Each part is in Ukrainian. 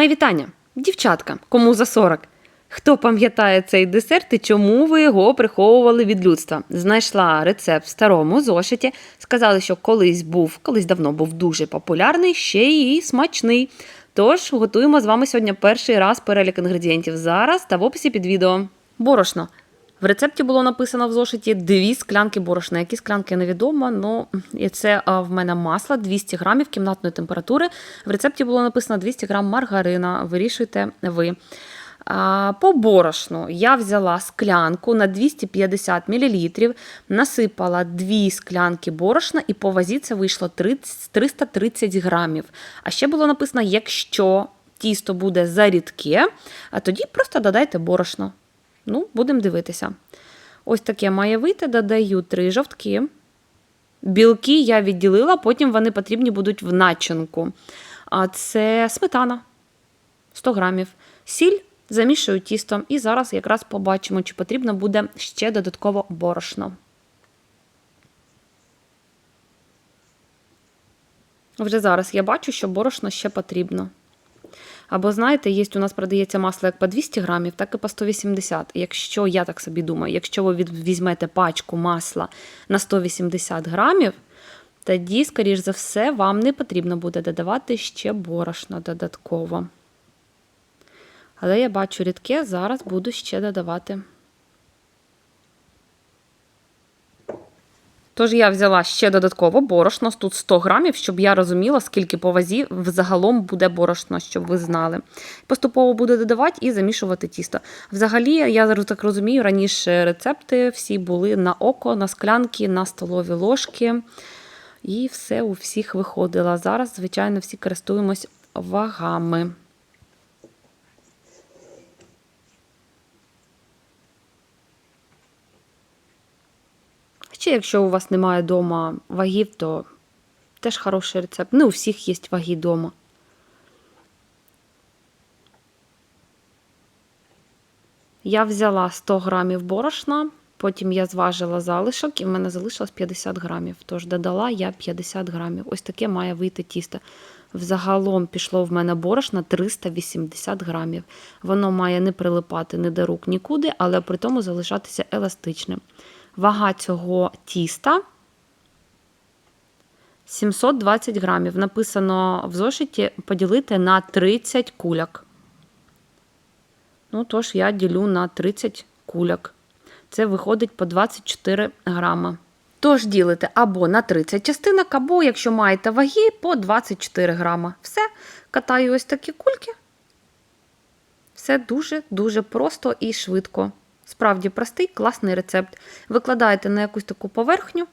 Мої вітання, дівчатка, кому за 40. Хто пам'ятає цей десерт і чому ви його приховували від людства? Знайшла рецепт в старому зошиті. Сказали, що колись був, колись давно був дуже популярний, ще й смачний. Тож готуємо з вами сьогодні перший раз перелік інгредієнтів зараз та в описі під відео. Борошно. В рецепті було написано в зошиті дві склянки борошна. Які склянки невідомо, ну і це в мене масло 200 грамів кімнатної температури. В рецепті було написано 200 грам маргарина. Вирішуйте ви. По борошну я взяла склянку на 250 мл, насипала дві склянки борошна, і по вазі це вийшло 30, 330 грамів. А ще було написано: якщо тісто буде зарідке, тоді просто додайте борошно. Ну, будемо дивитися. Ось таке має вийти, додаю три жовтки. Білки я відділила, потім вони потрібні будуть в начинку. А це сметана 100 грамів. Сіль замішую тістом. І зараз якраз побачимо, чи потрібно буде ще додатково борошно. Вже зараз я бачу, що борошно ще потрібно. Або, знаєте, є у нас продається масло як по 200 грамів, так і по 180. Якщо я так собі думаю, якщо ви візьмете пачку масла на 180 грамів, тоді, скоріш за все, вам не потрібно буде додавати ще борошно додатково. Але я бачу рідке, зараз буду ще додавати. Тож я взяла ще додатково борошно, тут 100 грамів, щоб я розуміла, скільки по вазі взагалом буде борошно, щоб ви знали. Поступово буду додавати і замішувати тісто. Взагалі, я так розумію, раніше рецепти всі були на око, на склянки, на столові ложки. І все у всіх виходило. Зараз, звичайно, всі користуємось вагами. Ще якщо у вас немає вдома вагів, то теж хороший рецепт. Не у всіх є ваги вдома. Я взяла 100 грамів борошна, потім я зважила залишок, і в мене залишилось 50 грамів. Тож додала я 50 грамів. Ось таке має вийти тісто. Взагалом пішло в мене борошна 380 грамів. Воно має не прилипати ні до рук нікуди, але при тому залишатися еластичним. Вага цього тіста 720 грамів. Написано в зошиті поділити на 30 куляк. Ну, тож, я ділю на 30 куляк. Це виходить по 24 грама. Тож ділите або на 30 частинок, або, якщо маєте ваги, по 24 грама. Все, катаю ось такі кульки. Все дуже-дуже просто і швидко. Справді простий, класний рецепт. Викладаєте на якусь таку поверхню.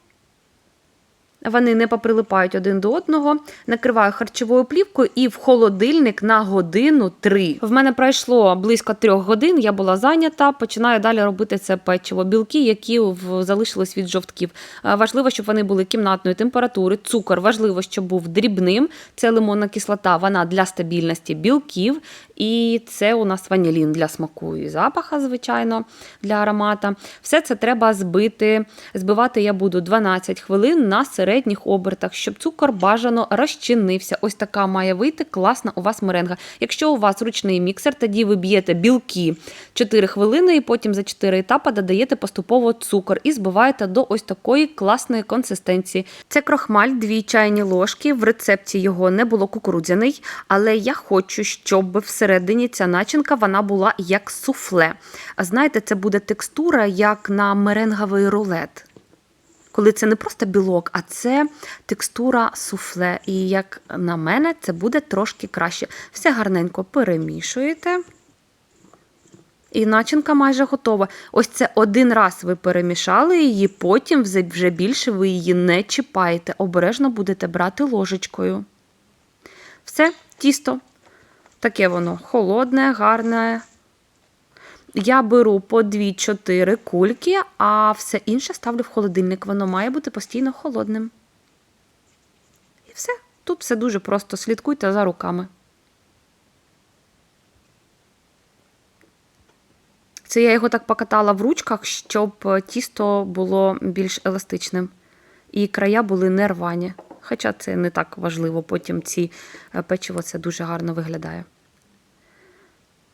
Вони не поприлипають один до одного, накриваю харчовою плівкою і в холодильник на годину три. В мене пройшло близько трьох годин, я була зайнята, починаю далі робити це печиво. Білки, які залишились від жовтків. Важливо, щоб вони були кімнатної температури, цукор важливо, щоб був дрібним. Це лимонна кислота, вона для стабільності білків. І це у нас ванілін для смаку і запаха, звичайно, для аромата. Все це треба збити. Збивати я буду 12 хвилин на середніх обертах, щоб цукор бажано розчинився. Ось така має вийти класна у вас меренга. Якщо у вас ручний міксер, тоді ви б'єте білки 4 хвилини, і потім за 4 етапи додаєте поступово цукор і збиваєте до ось такої класної консистенції. Це крохмаль, 2 чайні ложки. В рецепті його не було кукурудзяний, але я хочу, щоб всередині ця начинка вона була як суфле. А знаєте, це буде текстура, як на меренговий рулет коли це не просто білок, а це текстура суфле. І, як на мене, це буде трошки краще. Все гарненько перемішуєте. І начинка майже готова. Ось це один раз ви перемішали її, потім вже більше ви її не чіпаєте. Обережно будете брати ложечкою. Все, тісто. Таке воно холодне, гарне, я беру по 2-4 кульки, а все інше ставлю в холодильник. Воно має бути постійно холодним. І все. Тут все дуже просто. Слідкуйте за руками. Це я його так покатала в ручках, щоб тісто було більш еластичним. І края були не рвані. Хоча це не так важливо, потім ці е, печиво це дуже гарно виглядає.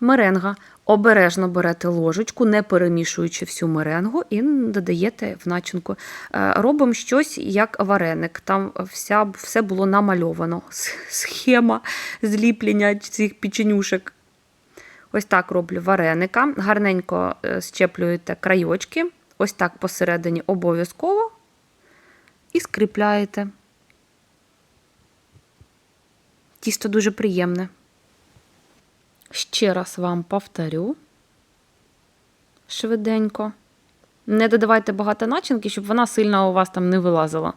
Меренга. Обережно берете ложечку, не перемішуючи всю меренгу, і додаєте в начинку. Е, Робимо щось як вареник. Там вся, все було намальовано. Схема зліплення цих печенюшек. Ось так роблю вареника. Гарненько е, щеплюєте крайочки. Ось так посередині обов'язково. І скріпляєте. Тісто дуже приємне. Ще раз вам повторю. Швиденько. Не додавайте багато начинки, щоб вона сильно у вас там не вилазила.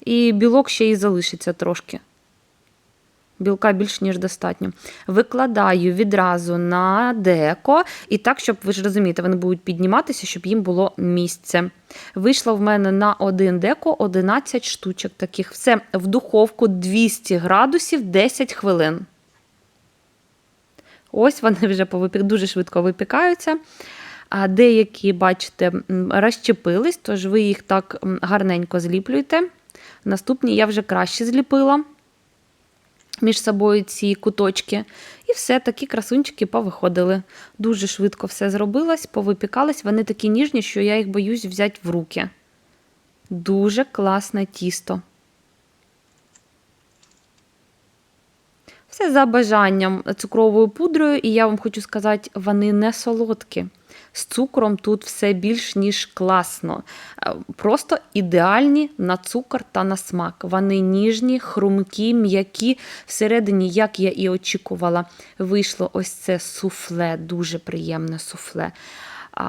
І білок ще й залишиться трошки. Білка більш ніж достатньо. Викладаю відразу на деко, і так, щоб ви ж розумієте, вони будуть підніматися, щоб їм було місце. Вийшло в мене на один деко 11 штучок таких. Все в духовку 200 градусів 10 хвилин. Ось вони вже дуже швидко випікаються. А деякі, бачите, м, розщепились, тож ви їх так гарненько зліплюєте. Наступні я вже краще зліпила між собою ці куточки. І все, такі красунчики повиходили. Дуже швидко все зробилось, повипікались. Вони такі ніжні, що я їх боюсь взяти в руки. Дуже класне тісто. Все за бажанням цукровою пудрою, і я вам хочу сказати, вони не солодкі. З цукром тут все більш ніж класно. Е, Просто ідеальні на цукор та на смак. Вони ніжні, хрумкі, м'які. Всередині, як я і очікувала, вийшло ось це суфле, дуже приємне суфле.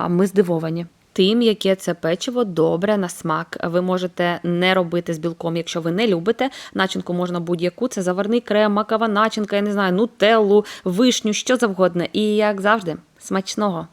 Ми здивовані. Тим, яке це печиво добре на смак. Ви можете не робити з білком, якщо ви не любите. Начинку можна будь-яку. Це заварний крем, макова начинка, я не знаю, нутеллу, вишню, що завгодно. І як завжди, смачного!